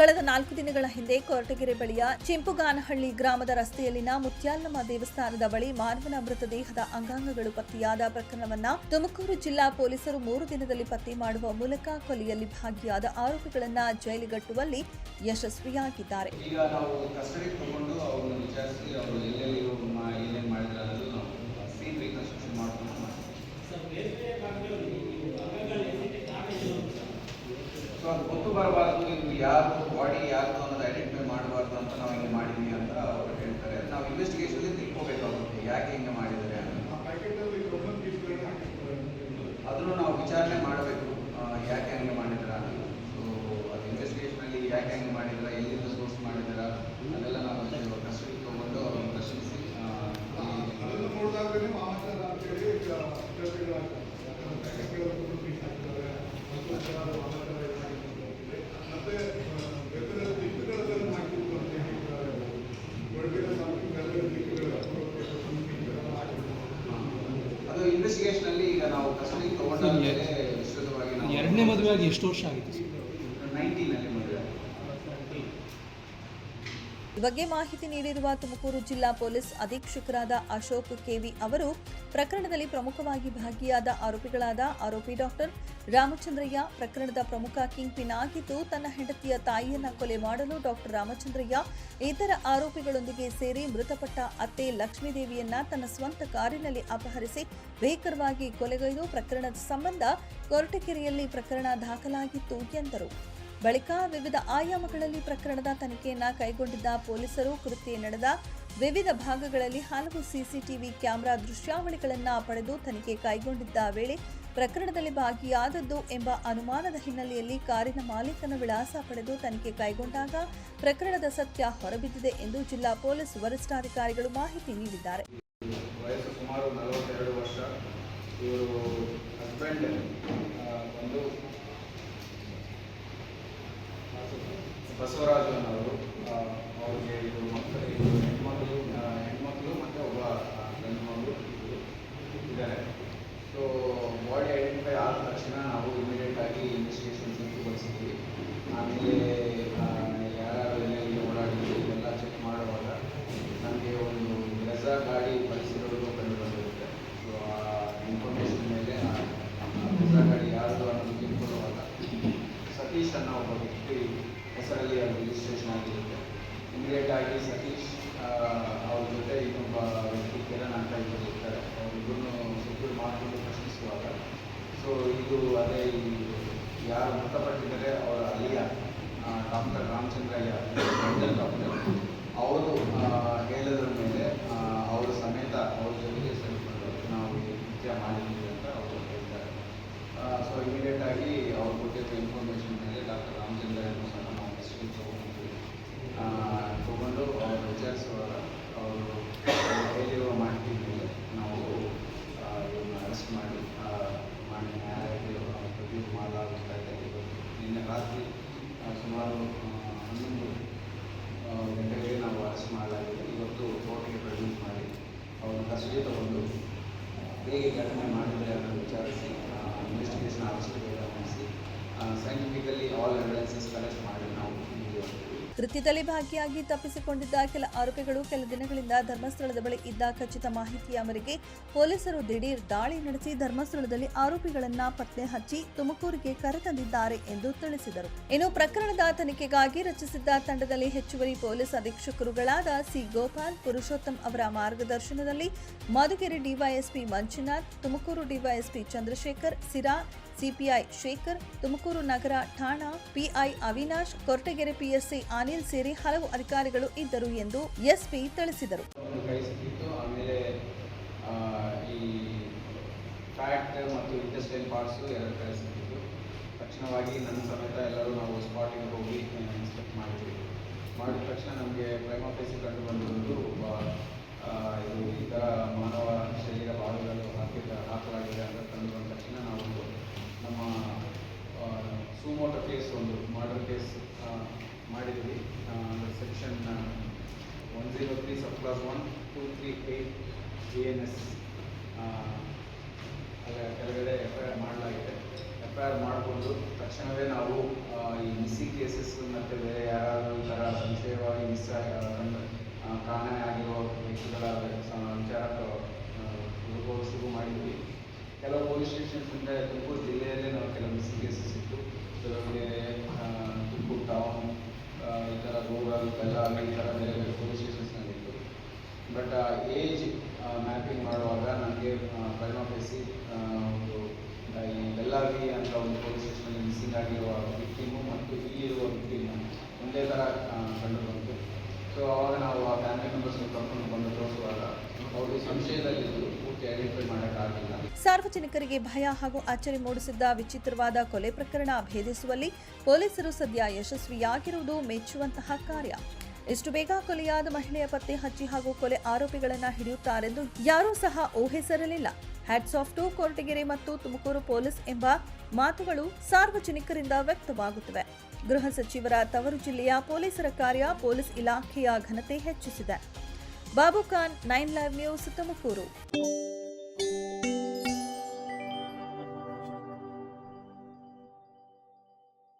ಕಳೆದ ನಾಲ್ಕು ದಿನಗಳ ಹಿಂದೆ ಕೊರಟಗೆರೆ ಬಳಿಯ ಚಿಂಪುಗಾನಹಳ್ಳಿ ಗ್ರಾಮದ ರಸ್ತೆಯಲ್ಲಿನ ಮುತ್ಯಾಲಮ್ಮ ದೇವಸ್ಥಾನದ ಬಳಿ ಮಾನವನ ಮೃತದೇಹದ ಅಂಗಾಂಗಗಳು ಪತ್ತೆಯಾದ ಪ್ರಕರಣವನ್ನ ತುಮಕೂರು ಜಿಲ್ಲಾ ಪೊಲೀಸರು ಮೂರು ದಿನದಲ್ಲಿ ಪತ್ತೆ ಮಾಡುವ ಮೂಲಕ ಕೊಲೆಯಲ್ಲಿ ಭಾಗಿಯಾದ ಆರೋಪಿಗಳನ್ನ ಜೈಲಿಗಟ್ಟುವಲ್ಲಿ ಯಶಸ್ವಿಯಾಗಿದ್ದಾರೆ. ಎರಡನೇ ಮದುವೆ ಆಗಿ ಎಷ್ಟು ವರ್ಷ ಆಗಿತ್ತು ಸರ್? ಈ ಬಗ್ಗೆ ಮಾಹಿತಿ ನೀಡಿರುವ ತುಮಕೂರು ಜಿಲ್ಲಾ ಪೊಲೀಸ್ ಅಧೀಕ್ಷಕರಾದ ಅಶೋಕ್ ಕೆವಿ ಅವರು, ಪ್ರಕರಣದಲ್ಲಿ ಪ್ರಮುಖವಾಗಿ ಭಾಗಿಯಾದ ಆರೋಪಿಗಳಾದ ಆರೋಪಿ ಡಾಕ್ಟರ್ ರಾಮಚಂದ್ರಯ್ಯ, ಪ್ರಕರಣದ ಪ್ರಮುಖ ಕಿಂಗ್ ಪಿನ್ ಆಗಿದ್ದು, ತನ್ನ ಹೆಂಡತಿಯ ತಾಯಿಯನ್ನ ಕೊಲೆ ಮಾಡಲು ಡಾಕ್ಟರ್ ರಾಮಚಂದ್ರಯ್ಯ, ಇತರ ಆರೋಪಿಗಳೊಂದಿಗೆ ಸೇರಿ ಮೃತಪಟ್ಟ ಅತ್ತೆ ಲಕ್ಷ್ಮೀದೇವಿಯನ್ನ ತನ್ನ ಸ್ವಂತ ಕಾರಿನಲ್ಲಿ ಅಪಹರಿಸಿ ಭೀಕರವಾಗಿ ಕೊಲೆಗೈದು ಪ್ರಕರಣದ ಸಂಬಂಧ ಕೊರಟಕೆರೆಯಲ್ಲಿ ಪ್ರಕರಣ ದಾಖಲಾಗಿತ್ತು ಎಂದರು. ಬಳಿಕ ವಿವಿಧ ಆಯಾಮಗಳಲ್ಲಿ ಪ್ರಕರಣದ ತನಿಖೆಯನ್ನ ಕೈಗೊಂಡಿದ್ದ ಪೊಲೀಸರು ಕೃತ್ಯ ನಡೆದ ವಿವಿಧ ಭಾಗಗಳಲ್ಲಿ ಹಲವು ಸಿಸಿಟಿವಿ ಕ್ಯಾಮೆರಾ ದೃಶ್ಯಾವಳಿಗಳನ್ನು ಪಡೆದು ತನಿಖೆ ಕೈಗೊಂಡಿದ್ದ ವೇಳೆ ಪ್ರಕರಣದಲ್ಲಿ ಭಾಗಿಯಾದದ್ದು ಎಂಬ ಅನುಮಾನದ ಹಿನ್ನೆಲೆಯಲ್ಲಿ ಕಾರಿನ ಮಾಲೀಕನ ವಿಳಾಸ ಪಡೆದು ತನಿಖೆ ಕೈಗೊಂಡಾಗ ಪ್ರಕರಣದ ಸತ್ಯ ಹೊರಬಿದ್ದಿದೆ ಎಂದು ಜಿಲ್ಲಾ ಪೊಲೀಸ್ ವರಿಷ್ಠಾಧಿಕಾರಿಗಳು ಮಾಹಿತಿ ನೀಡಿದ್ದಾರೆ. ಸುಮಾರು ವರ್ಷ. ಇವರು ಹಸ್ಬೆಂಡ್ ಒಂದು ಬಸವರಾಜು ಅನ್ನೋರು ಆ, ಅವ್ರಿಗೆ ಇದು ಮಕ್ಕಳು ಇದು ಹೆಣ್ಮಕ್ಳು ಆ, ಹೆಣ್ಮಕ್ಳು ಮತ್ತು ಒಬ್ಬ ಆ, ಗಂಡು ಮಗಳು ಇಬ್ರು ಇದ್ದಾರೆ ಸೊ ಬಾಡಿ ಐಡೆಂಟಿಫೈ ಆದ ತಕ್ಷಣ ನಾವು ಇಮಿಡಿಯೇಟ್ ಆಗಿ ಇನ್ವೆಸ್ಟಿಗೇಷನ್ ಸಿದ್ಧಗೊಳಿಸಿದ್ವಿ ಆಮೇಲೆ ಆ, ಯಾರ್ಯಾರು ಎಲ್ಲೆಲ್ಲಿ ಓಡಾಡಿದ್ರು ಇದೆಲ್ಲ ಚೆಕ್ ಮಾಡುವಾಗ ನಮಗೆ ಒಂದು ರೆಸಾ ಗಾಡಿ ಬಳಸಿರೋದು ಕಂಡು ಬಂದಿರುತ್ತೆ ಸೊ ಆ ಇನ್ಫಾರ್ಮೇಷನ್ ಮೇಲೆ ಆ ರೆಸಾ ಗಾಡಿ ಯಾರ್ದು ಅನ್ನೋದು ತಿಳ್ಕೊಳ್ಳುವಾಗ ಸತೀಶ್ ಅನ್ನೋ ಒಬ್ಬ ವ್ಯಕ್ತಿ ಹೆಸರಲ್ಲಿ ಅದು ರಿಜಿಸ್ಟ್ರೇಷನ್ ಆಗಿರುತ್ತೆ. ಇಮಿಡಿಯೇಟ್ ಆಗಿ ಸತೀಶ್ ಅವ್ರ ಜೊತೆ ಇನ್ನೊಬ್ಬ ವ್ಯಕ್ತಿ ಕಿರಣ್ ಅಂತ ಇಬ್ಬರು ಇರ್ತಾರೆ. ಅವರಿಬ್ಬರು ಸೆಕ್ಯೂರ್ ಮಾಡಿಕೊಂಡು ಪ್ರಶ್ನಿಸುವಾಗ. ಸೊ ಇದು ಅದೇ ಈ ಯಾರು ಮೃತಪಟ್ಟಿದ್ದಾರೆ ಅವರ ಅಲಿಯ ಡಾಕ್ಟರ್ ರಾಮಚಂದ್ರಯ್ಯ ಡಾಕ್ಟರ್ ಅವರು ಹೇಳಿದ್ರ ಮೇಲೆ ಅವರ ಅವರು ಸಮೇತ ಅವ್ರ ಜೊತೆಗೆ ಸೇರಿಕೊಂಡು ನಾವು ಈ ಕೃತ್ಯ ಮಾಡಿದ್ದೀವಿ ಅಂತ ಅವರು ಹೇಳ್ತಾರೆ ಸೊ ಇಮಿಡಿಯೇಟ್ ಆಗಿ ಅವ್ರು ಕೊಟ್ಟಿದ್ದ ಇನ್ಫಾರ್ಮೇಷನ್ ಮೇಲೆ ಡಾಕ್ಟರ್ ರಾಮಚಂದ್ರಯ್ಯನು ಸಹ ನಾವು ಕಸ್ಟಡಿ ತೊಗೊಂಡ್ವಿ ತೊಗೊಂಡು ಅವ್ರು ವಿಚಾರಿಸುವಾಗ ಅವರು ಹೇಳಿರುವ ಮಾಹಿತಿ ಮೇಲೆ ನಾವು ಆ, ಇವ್ರನ್ನ ಅರೆಸ್ಟ್ ಮಾಡಿ ಆ, ಮಾಡಿ ನ್ಯಾಯಾಲಯಕ್ಕೆ ಪ್ರೊಡ್ಯೂಸ್ ಮಾಡಲಾಗುತ್ತಾ ಇದೆ ಇವತ್ತು ನಿನ್ನೆ ರಾತ್ರಿ ಆ, ಸುಮಾರು ಆ, ಹನ್ನೊಂದು ಆ, ಗಂಟೆಗೆ ನಾವು ಅರೆಸ್ಟ್ ಮಾಡಲಾಗಿದೆ ಇವತ್ತು ಕೋರ್ಟ್ಗೆ ಪ್ರೊಡ್ಯೂಸ್ ಮಾಡಿ ಅವ್ರನ್ನ ಕಸ್ಟಡಿ ತಗೊಂಡು ಹೇಗೆ ಘಟನೆ ಮಾಡಿದ್ದಾರೆ ಅನ್ನೋ ವಿಚಾರಿಸಿ ಇನ್ವೆಸ್ಟಿಗೇಷನ್ ಅವಶ್ಯಕತೆ ಗಮನಿಸಿ ಸೈಂಟಿಫಿಕಲಿ ಆಲ್ ಎವಿಡೆನ್ಸಸ್ ಕಲೆಕ್ಟ್ ಮಾಡಿ ನಾವು ಮುಂದೆ ಹೋಗ್ತೀವಿ ಕೃತ್ಯದಲ್ಲಿ ಭಾಗಿಯಾಗಿ ತಪ್ಪಿಸಿಕೊಂಡಿದ್ದ ಕೆಲ ಆರೋಪಿಗಳು ಕೆಲ ದಿನಗಳಿಂದ ಧರ್ಮಸ್ಥಳದ ಬಳಿ ಇದ್ದ ಖಚಿತ ಮಾಹಿತಿಯ ಮೇರೆಗೆ ಪೊಲೀಸರು ದಿಢೀರ್ ದಾಳಿ ನಡೆಸಿ ಧರ್ಮಸ್ಥಳದಲ್ಲಿ ಆರೋಪಿಗಳನ್ನ ಪತ್ತೆ ಹಚ್ಚಿ ತುಮಕೂರಿಗೆ ಕರೆತಂದಿದ್ದಾರೆ ಎಂದು ತಿಳಿಸಿದರು. ಇನ್ನು ಪ್ರಕರಣದ ತನಿಖೆಗಾಗಿ ರಚಿಸಿದ್ದ ತಂಡದಲ್ಲಿ ಹೆಚ್ಚುವರಿ ಪೊಲೀಸ್ ಅಧೀಕ್ಷಕರುಗಳಾದ ಸಿ ಗೋಪಾಲ್, ಪುರುಷೋತ್ತಮ್ ಅವರ ಮಾರ್ಗದರ್ಶನದಲ್ಲಿ Madhugiri DYSP Manjunath, Tumakuru DYSP Chandrashekar, Sira CPI Shekar Tumakuru ನಗರ ಠಾಣಾ ಪಿಐ ಅವಿನಾಶ್ ಕೊರಟಗೆರೆ ಪಿಎಸ್ಸಿ ಅನಿಲ್ ಸೇರಿ ಹಲವು ಅಧಿಕಾರಿಗಳು ಇದ್ದರು ಎಂದು ಎಸ್ಪಿ ತಿಳಿಸಿದರು. ತಕ್ಷಣವಾಗಿ ನನ್ನ ಸಮೇತ ಎಲ್ಲರೂ ನಾವು ಸ್ಪಾಟಿಗೆ ಹೋಗಿ ಇನ್ಸ್ಪೆಕ್ಟ್ ಮಾಡಿದ್ವಿ. ಮಾಡಿದ ತಕ್ಷಣ ನಮಗೆ ಕ್ರೈಮ್ ಆಫೀಸ್ ಕಂಡು ಆ, ಇದು ಈ ಥರ ಮಾನವ ಶರೀರ ಭಾಗಗಳು ಹಾಕಿದ ಹಾಕಲಾಗಿದೆ ಅಂತ ಕಂಡು ಬಂದ ತಕ್ಷಣ ಕೇಸ್ uh, ಮಾಡಿದ್ವಿ. Section one zero three sub clause one two three eight G N S ಕೆಳಗಡೆ ಎಫ್ ಐ ಆರ್ ಮಾಡಲಾಗಿದೆ. ಎಫ್ ಐ ಆರ್ ಮಾಡಿಕೊಂಡು ತಕ್ಷಣವೇ ನಾವು ಈ ಮಿಸ್ಸಿ ಕೇಸಸ್ ಮತ್ತು ಬೇರೆ ಯಾರಾದರೂ ಈ ಥರ ವಿಷಯವಾಗಿ ಮಿಸ್ ಕಾಣೆ ಆಗಿರೋ ವ್ಯಕ್ತಿಗಳ ವಿಚಾರ ಹುಡುಕೋದು ಶುರು ಮಾಡಿದ್ವಿ. ಕೆಲವು ಪೊಲೀಸ್ ಸ್ಟೇಷನ್ಸ್ ಅಂದರೆ ತುಮಕೂರು ಜಿಲ್ಲೆಯಲ್ಲೇ ನಾವು ಕೆಲವು ಮಿಸ್ಸಿ ಕೇಸಸ್ ಇತ್ತು. ಕೆಲವೊಂದು ಬೇರೆ ಬೇರೆ ಪೊಲೀಸ್ ಸ್ಟೇಷನ್ಸ್ನಲ್ಲಿತ್ತು ಬಟ್ ಏಜ್ ಮ್ಯಾಪಿಂಗ್ ಮಾಡುವಾಗ ನನಗೆ ಪರಿಣಾಮಿಸಿ ಒಂದು ಈ ಬೆಳ್ಳಾವಿ ಅಂತ ಒಂದು ಪೊಲೀಸ್ ಸ್ಟೇಷನಲ್ಲಿ ಮಿಸ್ಸಿಂಗ್ ಆಗಿರುವ ವಿಕ್ಟಿಮು ಮತ್ತು ಇಲ್ಲಿರುವ ವಿಕ್ಟಿಮು ಒಂದೇ ಥರ ಕಂಡು ಬಂತು. ಸೊ ಆವಾಗ ನಾವು ಆ ಫ್ಯಾಮಿಲಿ ಮೆಂಬರ್ಸ್ನ ಕರ್ಕೊಂಡು ಬಂದು ತೋರಿಸುವಾಗ ಅವರು ಸಂಶಯದಲ್ಲಿದ್ದು ಪೂರ್ತಿ ಐಡೆಂಟಿಫೈ ಮಾಡೋಕ್ಕಾಗಿಲ್ಲ ಸಾರ್ವಜನಿಕರಿಗೆ ಭಯ ಹಾಗೂ ಅಚ್ಚರಿ ಮೂಡಿಸಿದ್ದ ವಿಚಿತ್ರವಾದ ಕೊಲೆ ಪ್ರಕರಣ ಭೇದಿಸುವಲ್ಲಿ ಪೊಲೀಸರು ಸದ್ಯ ಯಶಸ್ವಿಯಾಗಿರುವುದು ಮೆಚ್ಚುವಂತಹ ಕಾರ್ಯ. ಇಷ್ಟು ಬೇಗ ಕೊಲೆಯಾದ ಮಹಿಳೆಯ ಪತ್ತೆ ಹಚ್ಚಿ ಹಾಗೂ ಕೊಲೆ ಆರೋಪಿಗಳನ್ನ ಹಿಡಿಯುತ್ತಾರೆಂದು ಯಾರೂ ಸಹ ಊಹಿಸಿರಲಿಲ್ಲ. ಹ್ಯಾಟ್ಸ್ ಆಫ್ ಟು ಕೊರಟಗೆರೆ ಮತ್ತು ತುಮಕೂರು ಪೊಲೀಸ್ ಎಂಬ ಮಾತುಗಳು ಸಾರ್ವಜನಿಕರಿಂದ ವ್ಯಕ್ತವಾಗುತ್ತಿವೆ. ಗೃಹ ಸಚಿವರ ತವರು ಜಿಲ್ಲೆಯ ಪೊಲೀಸರ ಕಾರ್ಯ ಪೊಲೀಸ್ ಇಲಾಖೆಯ ಘನತೆ ಹೆಚ್ಚಿಸಿದೆ. Babu Khan nine live news Tumakuru.